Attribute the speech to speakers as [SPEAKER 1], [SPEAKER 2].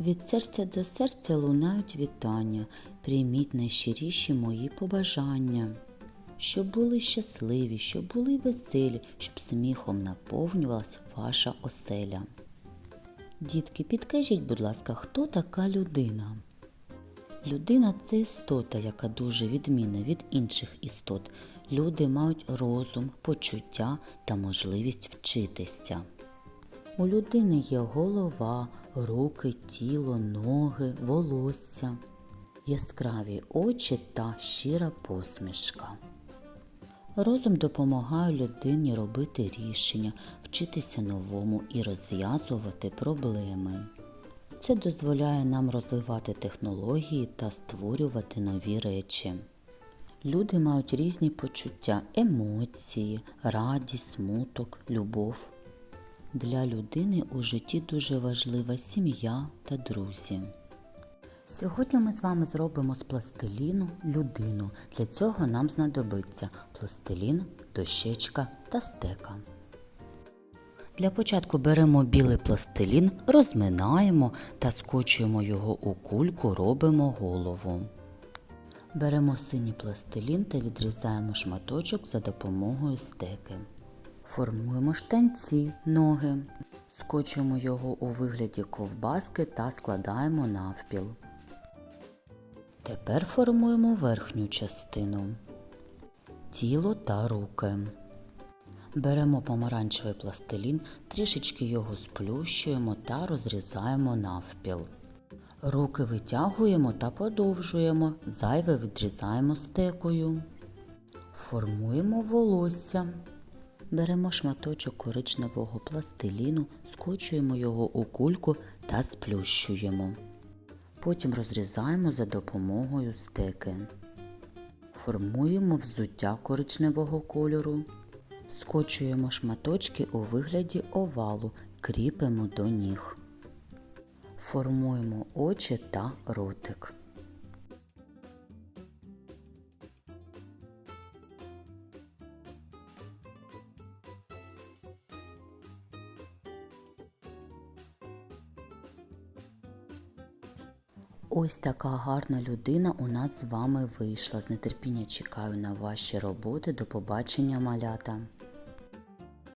[SPEAKER 1] Від серця до серця лунають вітання, прийміть найщиріші мої побажання. Щоб були щасливі, щоб були веселі, щоб сміхом наповнювалась ваша оселя. Дітки, підкажіть, будь ласка, хто така людина? Людина це істота, яка дуже відмінна від інших істот. Люди мають розум, почуття та можливість вчитися. У людини є голова, руки, тіло, ноги, волосся, яскраві очі та щира посмішка. Розум допомагає людині робити рішення, вчитися новому і розв'язувати проблеми. Це дозволяє нам розвивати технології та створювати нові речі. Люди мають різні почуття, емоції, радість, смуток, любов. Для людини у житті дуже важлива сім'я та друзі. Сьогодні ми з вами зробимо з пластиліну людину. Для цього нам знадобиться пластилін, дощечка та стека. Для початку беремо білий пластилін, розминаємо та скочуємо його у кульку, робимо голову. Беремо синій пластилін та відрізаємо шматочок за допомогою стеки. Формуємо штанці, ноги. Скочуємо його у вигляді ковбаски та складаємо навпіл. Тепер формуємо верхню частину тіло та руки. Беремо помаранчевий пластилін, трішечки його сплющуємо та розрізаємо навпіл. Руки витягуємо та подовжуємо, зайве відрізаємо стекою. Формуємо волосся. Беремо шматочок коричневого пластиліну, скочуємо його у кульку та сплющуємо. Потім розрізаємо за допомогою стеки. Формуємо взуття коричневого кольору. Скочуємо шматочки у вигляді овалу, кріпимо до ніг. Формуємо очі та ротик. Ось така гарна людина у нас з вами вийшла. З нетерпіння чекаю на ваші роботи. До побачення, малята!